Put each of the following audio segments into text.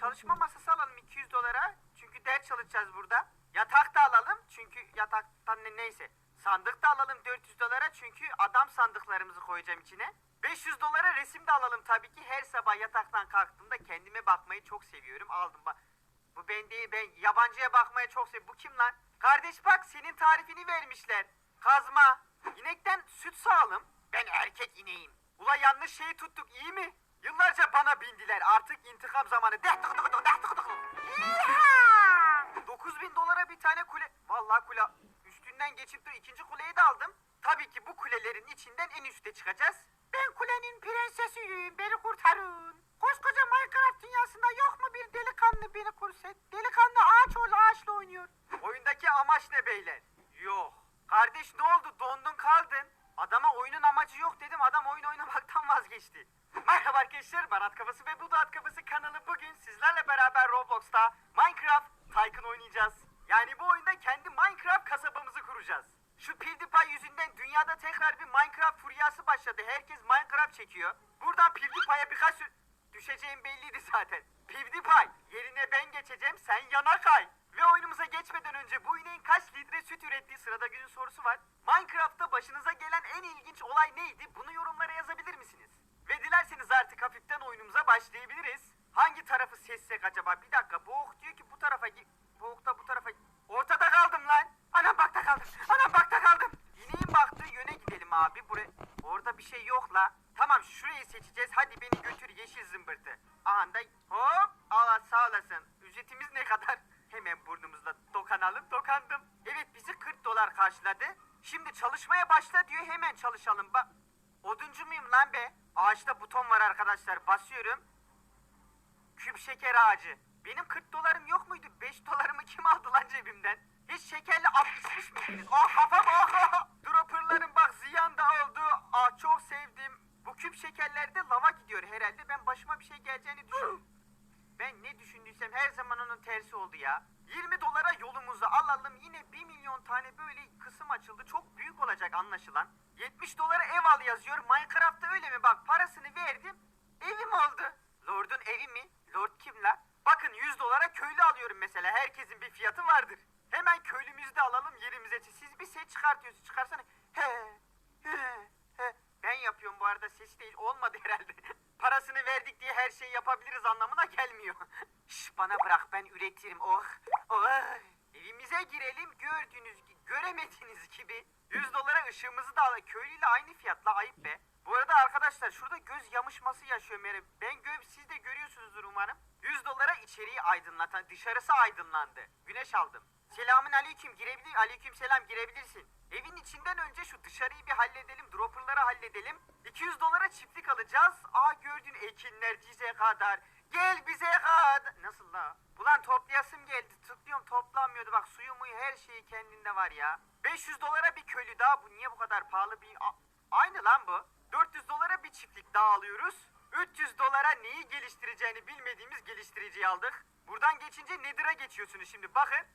Çalışma masası alalım 200 dolara. Çünkü ders çalışacağız burada. Yatak da alalım. Çünkü yataktan ne, neyse. Sandık da alalım 400 dolara. Çünkü adam sandıklarımızı koyacağım içine. 500 dolara resim de alalım tabii ki. Her sabah yataktan kalktığımda kendime bakmayı çok seviyorum. Aldım bak. Bu ben değil ben yabancıya bakmaya çok seviyorum. Bu kim lan? Kardeş bak senin tarifini vermişler. Kazma. İnekten süt sağalım. Ben erkek ineğim. Ula yanlış şeyi tuttuk iyi mi? Yıllarca bana bindiler. Artık intikam zamanı. Deh tık tık tık, deh tık tık. Yeeha! 9000 dolara bir tane kule. Vallahi kule. Üstünden geçip dur ikinci kuleyi de aldım. Tabii ki bu kulelerin içinden en üste çıkacağız. Ben kulenin prensesiyim. Beni kurtarın. Koskoca Minecraft dünyasında yok mu bir delikanlı beni kurset? Delikanlı ağaç ol ağaçla oynuyor. Oyundaki amaç ne beyler? Yok. Kardeş ne oldu? Dondun kaldın. Adama oyunun amacı yok dedim. Adam oyun oynamaktan vazgeçti. Merhaba arkadaşlar. Ben At Kafası ve bu da At Kafası kanalı bugün sizlerle beraber Roblox'ta Minecraft Tycoon oynayacağız. Yani bu oyunda kendi Minecraft kasabamızı kuracağız. Şu PewDiePie yüzünden dünyada tekrar bir Minecraft furyası başladı. Herkes Minecraft çekiyor. Buradan PewDiePie'ye birkaç sü- düşeceğim belliydi zaten. PewDiePie yerine ben geçeceğim sen yana kay. Ve oyunumuza geçmeden önce bu ineğin kaç litre süt ürettiği sırada günün sorusu var. Minecraft'ta başınıza gelen en ilginç olay neydi? Bunu yorumlara yazabilir misiniz? Ve dilerseniz artık hafiften oyunumuza başlayabiliriz. Hangi tarafı seçsek acaba? Bir dakika Boğuk diyor ki bu tarafa. Boğuk da bu tarafa Ortada kaldım lan. Anam bakta kaldım. Anam bakta kaldım. İneğin baktığı yöne gidelim abi. Buraya. Orada bir şey yok la. Tamam şurayı seçeceğiz. Hadi beni götür yeşil zımbırtı. Anda hop. Allah sağ olasın. Ücretimiz ne kadar? Hemen burnumuzla dokanalım. Dokandım. Evet bizi 40 dolar karşıladı. Şimdi çalışmaya başla diyor. Hemen çalışalım. Bak. Oduncu muyum lan be? Ağaçta buton var arkadaşlar. Basıyorum. Küp şeker ağacı. Benim 40 dolarım yok muydu? 5 dolarımı kim aldı lan cebimden? Hiç şekerli at içmiş miydiniz? Ah kafam ah! Dropperlarım bak ziyan da oldu. Ah çok sevdim. Bu küp şekerlerde lava gidiyor herhalde. Ben başıma bir şey geleceğini düşündüm. Ben ne düşündüysem her zaman onun tersi oldu ya. 20 dolara yolumuzu alalım. Yine 1 milyon tane böyle kısım açıldı. Çok büyük olacak anlaşılan. 70 dolara ev al yazıyor. Minecraft'ta öyle mi? Bak parasını verdim. Evim oldu. Lord'un evi mi? Lord kim la? Bakın 100 dolara köylü alıyorum mesela. Herkesin bir fiyatı vardır. Hemen köylümüzü de alalım yerimize. Siz bir ses çıkartıyorsunuz. Çıkarsana. He, he, he. Ben yapıyorum bu arada ses değil. Olmadı herhalde. Parasını verdik diye her şeyi yapabiliriz anlamına gelmiyor. Şş bana bırak ben üretirim. Oh. Oh. Evimize girelim gördüğünüz gibi göremediğiniz gibi 100 dolara ışığımızı da al. Köylüyle aynı fiyatla ayıp be. Bu arada arkadaşlar şurada göz yamışması yaşıyor Meryem. Ben gö siz de görüyorsunuzdur umarım. 100 dolara içeriği aydınlatan dışarısı aydınlandı. Güneş aldım. Selamın aleyküm girebilir aleyküm selam girebilirsin. Evin içinden önce şu dışarıyı bir halledelim dropperları halledelim. 200 dolara çiftlik alacağız. Aa gördün ekinler dize kadar. Gel bize kadar. Nasıl la? Ulan toplayasım geldi. Tıklıyorum toplanmıyordu. Bak suyu muyu her şeyi kendinde var ya. 500 dolara bir köylü daha. Bu niye bu kadar pahalı bir... A- Aynı lan bu. 400 dolara bir çiftlik daha alıyoruz. 300 dolara neyi geliştireceğini bilmediğimiz geliştiriciyi aldık. Buradan geçince Nether'a geçiyorsunuz şimdi. Bakın.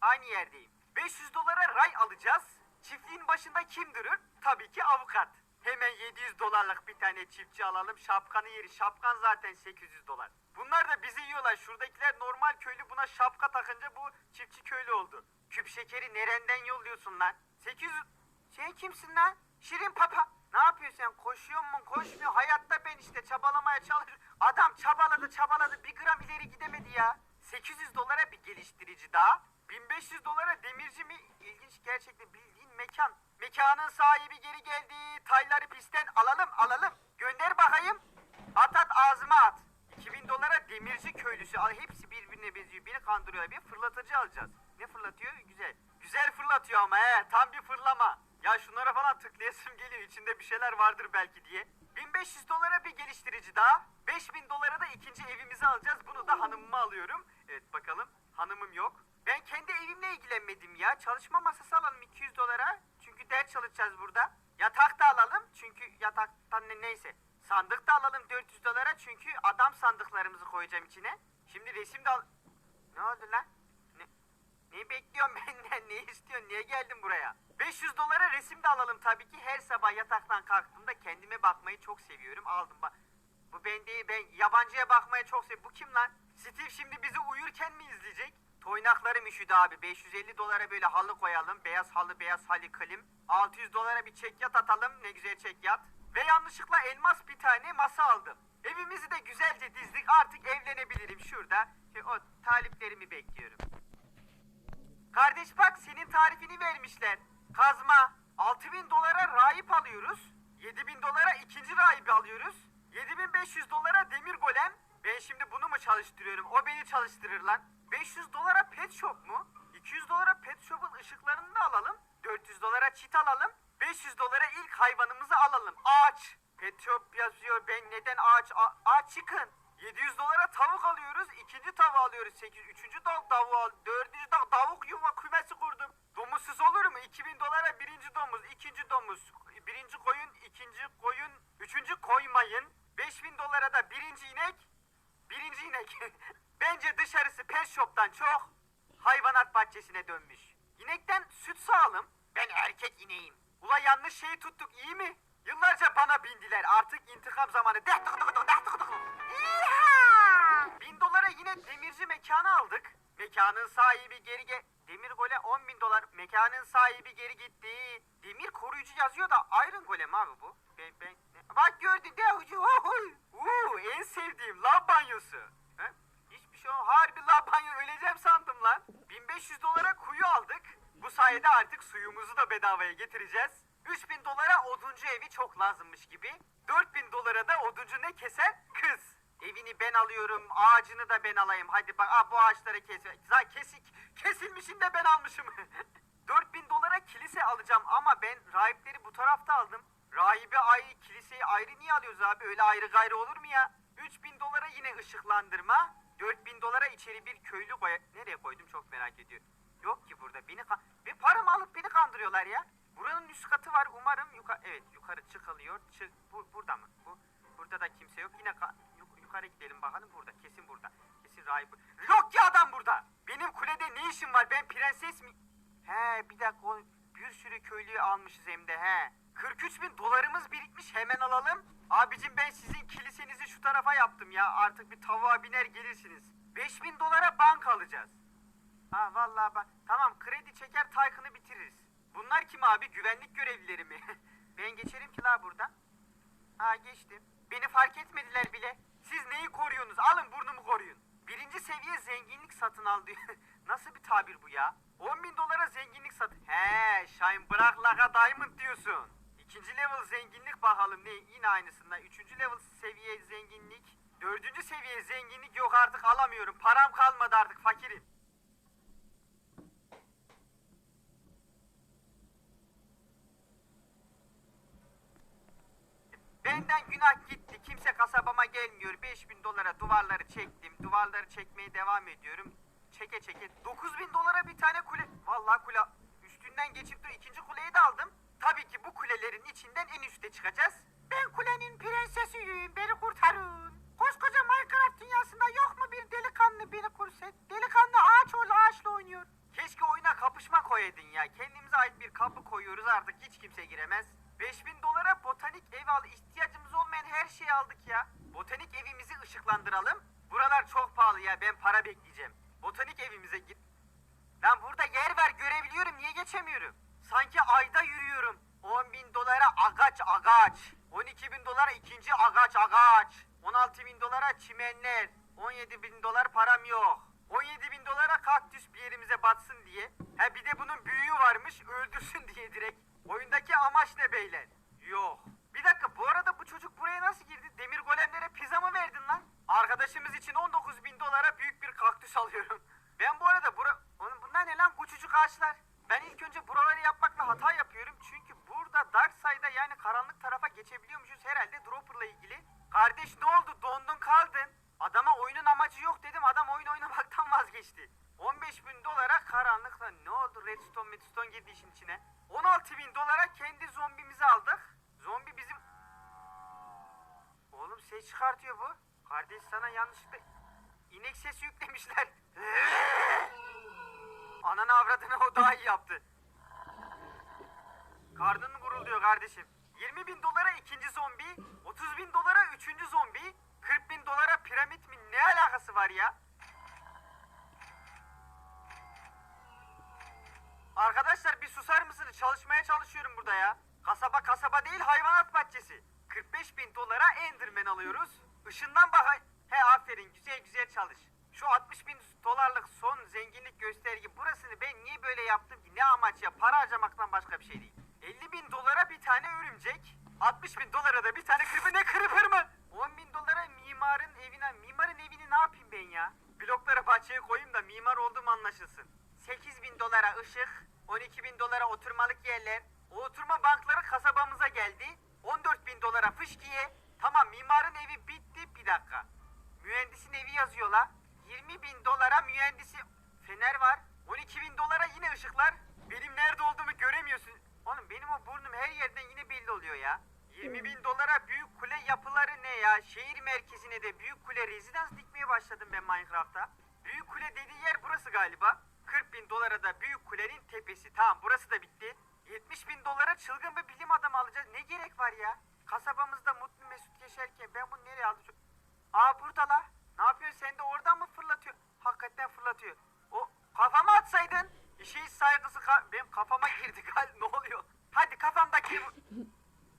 Aynı yerdeyim. 500 dolara ray alacağız. Çiftliğin başında kim durur? Tabii ki avukat. Hemen 700 dolarlık bir tane çiftçi alalım. Şapkanı yeri. Şapkan zaten 800 dolar. Bunlar da bizi yiyorlar. Şuradakiler normal köylü buna şapka takınca bu çiftçi köylü oldu. Küp şekeri nereden yolluyorsun lan? 800... Sen kimsin lan? Şirin papa. Ne yapıyorsun sen? Koşuyor mu? Koşmuyor. Hayatta ben işte çabalamaya çalışıyorum. Adam çabaladı çabaladı. Bir gram ileri gidemedi ya. 800 dolara bir geliştirici daha. 1500 dolara demirci mi? İlginç gerçekten bildiğin mekan. Mekanın sahibi geri geldi. Tayları pistten alalım alalım. Gönder bakayım. At at ağzıma at. 2000 dolara demirci köylüsü al. Hepsi birbirine benziyor. Biri kandırıyor. Bir fırlatıcı alacağız. Ne fırlatıyor? Güzel. Güzel fırlatıyor ama he. Tam bir fırlama. Ya şunlara falan tıklayasım geliyor. İçinde bir şeyler vardır belki diye. 1500 dolara bir geliştirici daha. 5000 dolara da ikinci evimizi alacağız. Bunu da hanımıma alıyorum. Evet bakalım. Hanımım yok. Ben kendi evimle ilgilenmedim ya. Çalışma masası alalım 200 dolara. Çünkü ders çalışacağız burada. Yatak da alalım. Çünkü yataktan ne, neyse. Sandık da alalım 400 dolara. Çünkü adam sandıklarımızı koyacağım içine. Şimdi resim de al... Ne oldu lan? Ne, bekliyorsun benden? Ne istiyorsun? Niye geldin buraya? 500 dolara resim de alalım tabii ki. Her sabah yataktan kalktığımda kendime bakmayı çok seviyorum. Aldım bak. Bu ben değil ben yabancıya bakmaya çok seviyorum. Bu kim lan? Steve şimdi bizi uyurken mi izleyecek? Toynaklarım üşüdü abi. 550 dolara böyle halı koyalım. Beyaz halı, beyaz halı klim. 600 dolara bir çekyat atalım. Ne güzel çekyat. Ve yanlışlıkla elmas bir tane masa aldım. Evimizi de güzelce dizdik. Artık evlenebilirim şurada. Şey, o taliplerimi bekliyorum. Kardeş bak senin tarifini vermişler. Kazma. 6000 dolara rahip alıyoruz. 7000 dolara ikinci rahibi alıyoruz. 7500 dolara demir golem. Ben şimdi bunu mu çalıştırıyorum? O beni çalıştırır lan. 500 dolara pet shop mu? 200 dolara pet shop'un ışıklarını da alalım. 400 dolara çit alalım. 500 dolara ilk hayvanımızı alalım. Ağaç. Pet shop yazıyor. Ben neden ağaç? Ağaç çıkın. 700 dolara tavuk alıyoruz. ikinci tavuğu alıyoruz. 8 üçüncü tavuk tavuğu al. Bahçesine dönmüş. İnekten süt sağalım. Ben erkek ineğim. Ula yanlış şeyi tuttuk iyi mi? Yıllarca bana bindiler. Artık intikam zamanı. Deh tık tık tık, deh tık tık. Bin dolara yine demirci mekanı aldık. Mekanın sahibi geri ge... Demir gole 10 bin dolar. Mekanın sahibi geri gitti. Demir koruyucu yazıyor da Iron Golem abi bu. Ben, ben... Bak gördün de ucu. Uuu en sevdiğim lav banyosu. He? Hiçbir şey olmaz. Harbi lav banyo öleceğim sandım lan. 1500 dolara kuyu aldık. Bu sayede artık suyumuzu da bedavaya getireceğiz. 3000 dolara oduncu evi çok lazımmış gibi. 4000 dolara da oduncu ne keser? Kız. Evini ben alıyorum, ağacını da ben alayım. Hadi bak, aa, bu ağaçları kes. Zaten kesik, kesilmişini de ben almışım. 4000 dolara kilise alacağım ama ben rahipleri bu tarafta aldım. Rahibi ayrı, kiliseyi ayrı niye alıyoruz abi? Öyle ayrı gayrı olur mu ya? 3000 dolara yine ışıklandırma. 4000 dolara içeri bir köylü koy... Nereye koydum çok merak ediyorum. Yok ki burada beni kan... Ve paramı alıp beni kandırıyorlar ya. Buranın üst katı var umarım yukarı... Evet yukarı çıkılıyor. Çık... Bu, burada mı? Bu... Burada da kimse yok. Yine ka- yuk- yukarı gidelim bakalım burada. Kesin burada. Kesin rahip... Yok ki adam burada. Benim kulede ne işim var? Ben prenses mi... He bir dakika o bir sürü köylüyü almışız hem de he. 43 bin dolarımız birikmiş hemen alalım. Abicim ben sizin kilisenizi şu tarafa yaptım ya. Artık bir tavuğa biner gelirsiniz. 5 bin dolara bank alacağız. Ha vallahi bak. Tamam kredi çeker Taycan'ı bitiririz. Bunlar kim abi? Güvenlik görevlileri mi? ben geçerim ki la burada. Ha geçtim. Beni fark etmediler bile. Siz neyi koruyorsunuz? Alın burnumu koruyun. Birinci seviye zenginlik satın al diyor. Nasıl bir tabir bu ya? 10 bin dolara zenginlik satın. He, Shine bırak laka diamond diyorsun. İkinci level zenginlik bakalım ne? Yine aynısından. Üçüncü level seviye zenginlik. Dördüncü seviye zenginlik yok artık alamıyorum. Param kalmadı artık fakirim. Benden günah gitti. Kimse kasabama gelmiyor. 5000 dolara duvarları çektim. Duvarları çekmeye devam ediyorum. Çeke çeke. 9000 dolara bir tane kule. Vallahi kule üstünden geçip dur. ikinci kuleyi de aldım. Tabii ki bu kulelerin içinden en üste çıkacağız. Ben kulenin prensesiyim. Beni kurtarın. Koskoca Minecraft dünyasında yok mu bir delikanlı beni kurset? Delikanlı ağaç ol ağaçla oynuyor. Keşke oyuna kapışma koyaydın ya. Kendimize ait bir kapı koyuyoruz artık hiç kimse giremez. 5000 dolara botanik ev al. İhtiyacımız olmayan her şeyi aldık ya. Botanik evimizi ışıklandıralım. Buralar çok pahalı ya. Ben para bekleyeceğim. Botanik evimize git. Lan burada yer var görebiliyorum. Niye geçemiyorum? Sanki ayda yürüyorum. 10 bin dolara agaç agaç. 12 bin dolara ikinci agaç agaç. 16 bin dolara çimenler. 17 bin dolar param yok. 17 bin dolara kaktüs bir yerimize batsın diye. Ha bir de bunun büyüğü varmış öldürsün diye direkt. Oyundaki amaç ne beyler? Yok. Bir dakika bu arada bu çocuk buraya nasıl girdi? Demir golemlere pizza mı verdin lan? Arkadaşımız için 19 bin dolara büyük bir kaktüs alıyorum. Ben bu arada bura... Oğlum bunlar ne lan küçücük ağaçlar? Ben ilk önce buraları yapmakla hata yapıyorum. Çünkü burada Dark Side'a yani karanlık tarafa geçebiliyormuşuz herhalde Dropper'la ilgili. Kardeş ne oldu dondun kaldın. Adama oyunun amacı yok dedim adam oyun oynamaktan vazgeçti. 15 bin dolara karanlıkla ne oldu redstone redstone girdi işin içine. 16 bin dolara kendi zombimizi aldık. Zombi bizim... Oğlum ses çıkartıyor bu. Kardeş sana yanlışlıkla inek sesi yüklemişler. Ananı avradını o daha iyi yaptı. Karnın gurulduyor kardeşim. 20 bin dolara ikinci zombi, 30 bin dolara üçüncü zombi, 40 bin dolara piramit mi? Ne alakası var ya? Arkadaşlar bir susar mısınız? Çalışmaya çalışıyorum burada ya. Kasaba kasaba değil hayvanat bahçesi. 45 bin dolara Enderman alıyoruz. Işından bak. He aferin güzel güzel çalış. Şu 60 bin dolarlık son zenginlik gösterge burasını ben niye böyle yaptım ki? Ne amaç ya? Para harcamaktan başka bir şey değil. 50 bin dolara bir tane örümcek. 60 bin dolara da bir tane kırpı ne kırpır mı? 10 bin dolara mimarın evine, mimarın evini ne yapayım ben ya? Bloklara bahçeye koyayım da mimar olduğum anlaşılsın. 8 bin dolara ışık, 12 bin dolara oturmalık yerler, o oturma bankları kasabamıza geldi. 14 bin dolara fışkiye. Tamam mimarın evi bitti bir dakika. Mühendisin evi yazıyor la. 20 bin dolara mühendisi fener var. 12 bin dolara yine ışıklar. Benim nerede olduğumu göremiyorsun. Oğlum benim o burnum her yerden yine belli oluyor ya. 20 bin dolara büyük kule yapıları ne ya? Şehir merkezine de büyük kule rezidans dikmeye başladım ben Minecraft'ta. Büyük kule dediği yer burası galiba. 40 bin dolara da büyük kulenin tepesi. Tamam burası da bitti. 70 bin dolara çılgın bir bilim adamı alacağız. Ne gerek var ya? Kasabamızda mutlu mesut yaşarken ben bunu nereye aldım? Aa burada la. Ne yapıyorsun sen de oradan mı fırlatıyor? Hakikaten fırlatıyor. O kafama atsaydın. İşe hiç saygısı ka benim kafama girdi gal ne oluyor? Hadi kafamdaki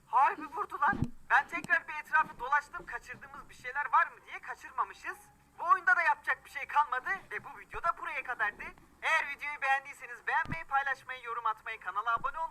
Harbi vurdu lan. Ben tekrar bir etrafı dolaştım. Kaçırdığımız bir şeyler var mı diye kaçırmamışız. Bu oyunda da yapacak bir şey kalmadı ve bu video da buraya kadardı. Eğer videoyu beğendiyseniz beğenmeyi, paylaşmayı, yorum atmayı, kanala abone olmayı